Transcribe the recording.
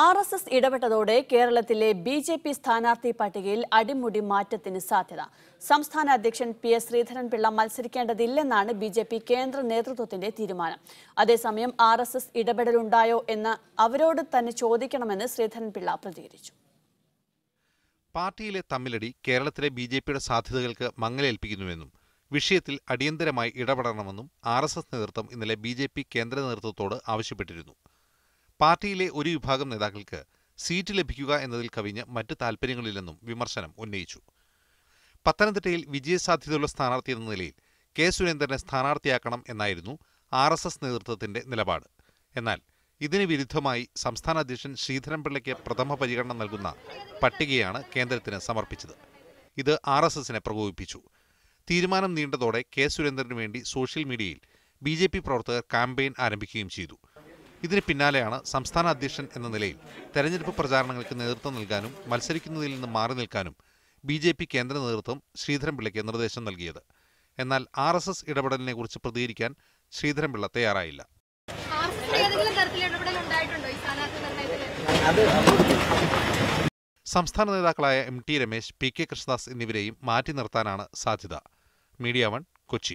R S S ഇടപെട്ടതോടെ കേരളത്തിലെ B J P സ്ഥാനാർത്ഥി പട്ടികയിൽ അടിമുടി മാറ്റത്തിന് സാധ്യത. സംസ്ഥാന അധ്യക്ഷൻ പി എസ് ശ്രീധരൻപിള്ള മത്സരിക്കേണ്ടതില്ലെന്നാണ് ബി ജെ പി കേന്ദ്ര നേതൃത്വത്തിന്റെ തീരുമാനം. അതേസമയം ആർ എസ് എസ് ഇടപെടലുണ്ടായോ എന്ന് അവരോട് തന്നെ ചോദിക്കണമെന്ന് ശ്രീധരൻപിള്ള പ്രതികരിച്ചു. പാർട്ടിയിലെ തമ്മിലടി കേരളത്തിലെ ബി ജെ പിയുടെ സാധ്യതകൾക്ക് മങ്ങലേൽപ്പിക്കുന്നുവെന്നും വിഷയത്തിൽ അടിയന്തരമായി ഇടപെടണമെന്നും ആർ എസ് എസ് നേതൃത്വം ഇന്നലെ ബി ജെ പി കേന്ദ്ര നേതൃത്വത്തോട് ആവശ്യപ്പെട്ടിരുന്നു. പാർട്ടിയിലെ ഒരു വിഭാഗം നേതാക്കൾക്ക് സീറ്റ് ലഭിക്കുക എന്നതിൽ കവിഞ്ഞ് മറ്റ് താൽപ്പര്യങ്ങളില്ലെന്നും വിമർശനം ഉന്നയിച്ചു. പത്തനംതിട്ടയിൽ വിജയസാധ്യതയുള്ള സ്ഥാനാർത്ഥി എന്ന നിലയിൽ കെ സുരേന്ദ്രനെ സ്ഥാനാർത്ഥിയാക്കണം എന്നായിരുന്നു ആർ എസ് എസ് നേതൃത്വത്തിന്റെ നിലപാട്. എന്നാൽ ഇതിന് വിരുദ്ധമായി സംസ്ഥാന അധ്യക്ഷൻ ശ്രീധരൻപിള്ളയ്ക്ക് പ്രഥമ പരിഗണന നൽകുന്ന പട്ടികയാണ് കേന്ദ്രത്തിന് സമർപ്പിച്ചത്. ഇത് ആർ എസ് എസിനെ പ്രകോപിപ്പിച്ചു. തീരുമാനം നീണ്ടതോടെ കെ സുരേന്ദ്രന് വേണ്ടി സോഷ്യൽ മീഡിയയിൽ ബി ജെ പി പ്രവർത്തകർ ക്യാമ്പയിൻ ആരംഭിക്കുകയും ചെയ്തു. ഇതിന് പിന്നാലെയാണ് സംസ്ഥാന അധ്യക്ഷൻ എന്ന നിലയിൽ തെരഞ്ഞെടുപ്പ് പ്രചാരണങ്ങൾക്ക് നേതൃത്വം നൽകാനും മത്സരിക്കുന്നതിൽ നിന്ന് മാറി നിൽക്കാനും ബി ജെ പി കേന്ദ്ര നേതൃത്വം ശ്രീധരൻപിള്ളയ്ക്ക് നിർദ്ദേശം നൽകിയത്. എന്നാൽ ആർ എസ് എസ് ഇടപെടലിനെ കുറിച്ച് പ്രതികരിക്കാൻ ശ്രീധരൻപിള്ള തയ്യാറായില്ല. സംസ്ഥാന നേതാക്കളായ M T Ramesh P K Krishnadas എന്നിവരെയും മാറ്റി നിർത്താനാണ് സാധ്യത. Media one